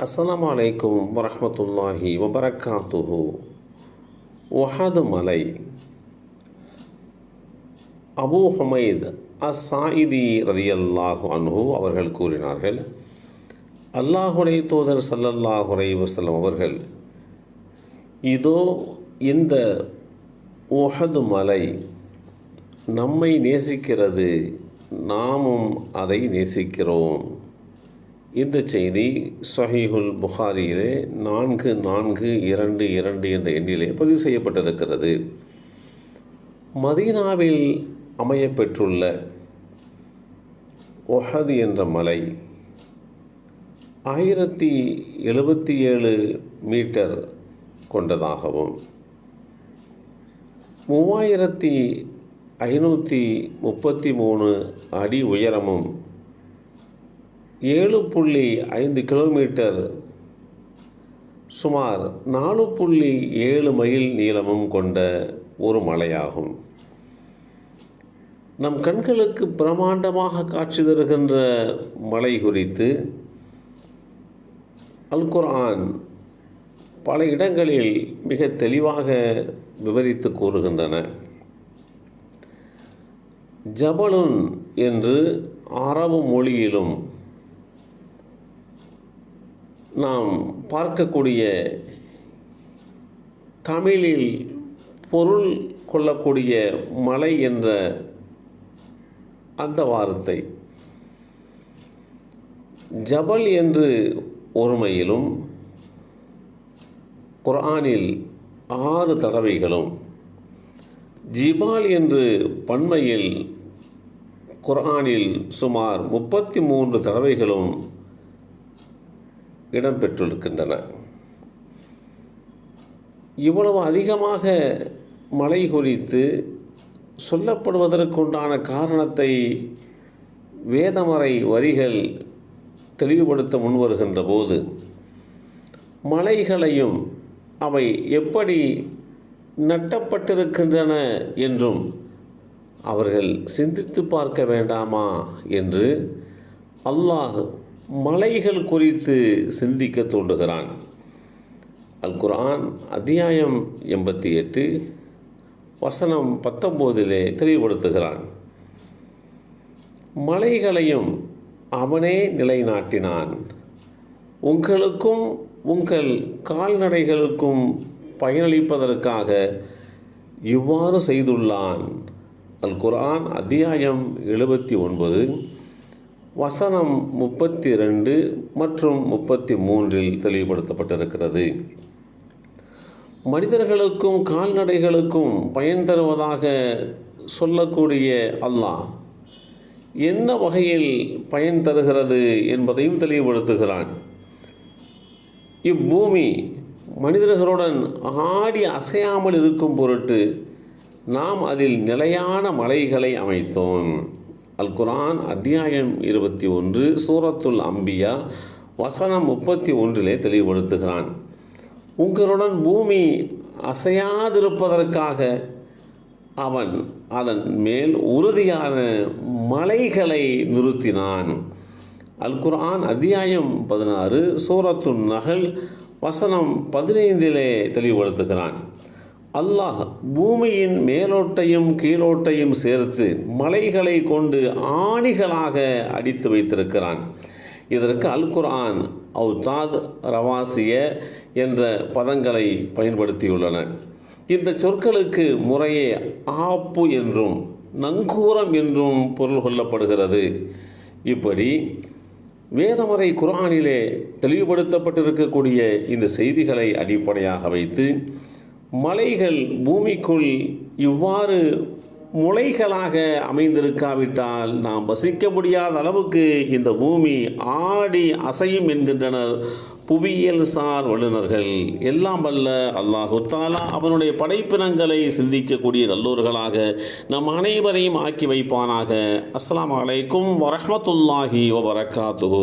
அஸ்லாம் அலைக்கும் வரமத்துல்லாஹி வபரகாத்துஹு. ஒஹது மலை. அபூ ஹமைத் அசாயிதி ரதி ரதியல்லாஹு அன்ஹு அவர்கள் கூறினார்கள் அல்லாஹுடைய தூதர் சல்லல்லாஹுரை வசலம் அவர்கள் இதோ இந்த ஒஹது மலை நம்மை நேசிக்கிறது நாமும் அதை நேசிக்கிறோம். இந்த செய்தி சஹீஹுல் புகாரியிலே நான்கு நான்கு இரண்டு இரண்டு என்ற எண்ணிலே பதிவு செய்யப்பட்டிருக்கிறது. மதீனாவில் அமையப்பெற்றுள்ள ஒஹது என்ற மலை ஆயிரத்தி எழுபத்தி ஏழு மீட்டர் கொண்டதாகவும் மூவாயிரத்தி ஐநூற்றி முப்பத்தி மூணு அடி உயரமும் ஏழு புள்ளி ஐந்து கிலோமீட்டர். சுமார் நாலு புள்ளி ஏழு மைல் நீளமும் கொண்ட ஒரு மலையாகும். நம் கண்களுக்கு பிரமாண்டமாக காட்சி தருகின்ற மலை குறித்து அல்குர்ஆன் பல இடங்களில் மிக தெளிவாக விவரித்து கூறுகின்றன. ஜபலுன் என்று அரபு மொழியிலும் நாம் பார்க்கக்கூடிய தமிழில் பொருள் கொள்ளக்கூடிய மலை என்ற அந்த வார்த்தை. ஜபல் என்று ஒருமையிலும் குர்ஆனில் ஆறு தடவைகளும் ஜிபால் என்று பன்மையில் குர்ஆனில் சுமார் முப்பத்தி மூன்று தடவைகளும் இடம்பெற்றிருக்கின்றன. இவ்வளவு அதிகமாக மழை குறித்து சொல்லப்படுவதற்குண்டான காரணத்தை வேதமறை வரிகள் தெளிவுபடுத்த முன்வருகின்ற போது மலைகளையும் அவை எப்படி நட்டப்பட்டிருக்கின்றன என்றும் அவர்கள் சிந்தித்து பார்க்க வேண்டாமா என்று அல்லாஹ் மலைகள் குறித்து சிந்திக்க தூண்டுகிறான் அல் குரான் அத்தியாயம் எண்பத்தி எட்டு வசனம் பத்தொம்போதிலே தெளிவுபடுத்துகிறான். மலைகளையும் அவனே நிலைநாட்டினான். உங்களுக்கும் உங்கள் கால்நடைகளுக்கும் பயனளிப்பதற்காக இவ்வாறு செய்துள்ளான். அல் குரான் அத்தியாயம் எழுபத்தி ஒன்பது வசனம் முப்பத்தி ரெண்டு மற்றும் முப்பத்தி மூன்றில் தெளிவுபடுத்தப்பட்டிருக்கிறது. மனிதர்களுக்கும் கால்நடைகளுக்கும் பயன் தருவதாக சொல்லக்கூடிய அல்லாஹ் என்ன வகையில் பயன் தருகிறது என்பதையும் தெளிவுபடுத்துகிறான். இப்பூமி மனிதர்களுடன் ஆடி அசையாமல் இருக்கும் பொருட்டு நாம் அதில் நிலையான மலைகளை அமைத்தோம். அல் குரான் அத்தியாயம் இருபத்தி ஒன்று சூரத்துல் அம்பியா வசனம் முப்பத்தி ஒன்றிலே தெளிவுபடுத்துகிறான். உங்களுடன் பூமி அசையாதிருப்பதற்காக அவன் அதன் மேல் உறுதியான மலைகளை நிறுத்தினான். அல் குர்ஆன் அத்தியாயம் பதினாறு சூரத்துன் நகல் வசனம் பதினைந்திலே தெளிவுபடுத்துகிறான். அல்லாஹ் பூமியின் மேலோட்டையும் கீழோட்டையும் சேர்த்து மலைகளை கொண்டு ஆணிகளாக அடித்து வைத்திருக்கிறான். இதற்கு அல் குர்ஆன் அவுதாத் ரவாசிய என்ற பதங்களை பயன்படுத்தியுள்ளன. இந்த சொற்களுக்கு முறையே ஆப்பு என்றும் நங்கூரம் என்றும் பொருள் கொள்ளப்படுகிறது. இப்படி வேதமறை குரானிலே தெளிவுபடுத்தப்பட்டிருக்கக்கூடிய இந்த செய்திகளை அடிப்படையாக வைத்து மலைகள் பூமிக்குள் இவ்வாறு முளைகளாக அமைந்திருக்காவிட்டால் நாம் வசிக்க முடியாத அளவுக்கு இந்த பூமி ஆடி அசையும் என்கின்றனர். புவியியல் சார் வல்லுநர்கள் எல்லாம் வல்ல அல்லாஹு தாலா அவனுடைய படைப்பினங்களை சிந்திக்கக்கூடிய நல்லோர்களாக நம் அனைவரையும் ஆக்கி வைப்பானாக. அஸ்லாம் வலைக்கும் வரமத்துல்லாஹி வபரகாத்து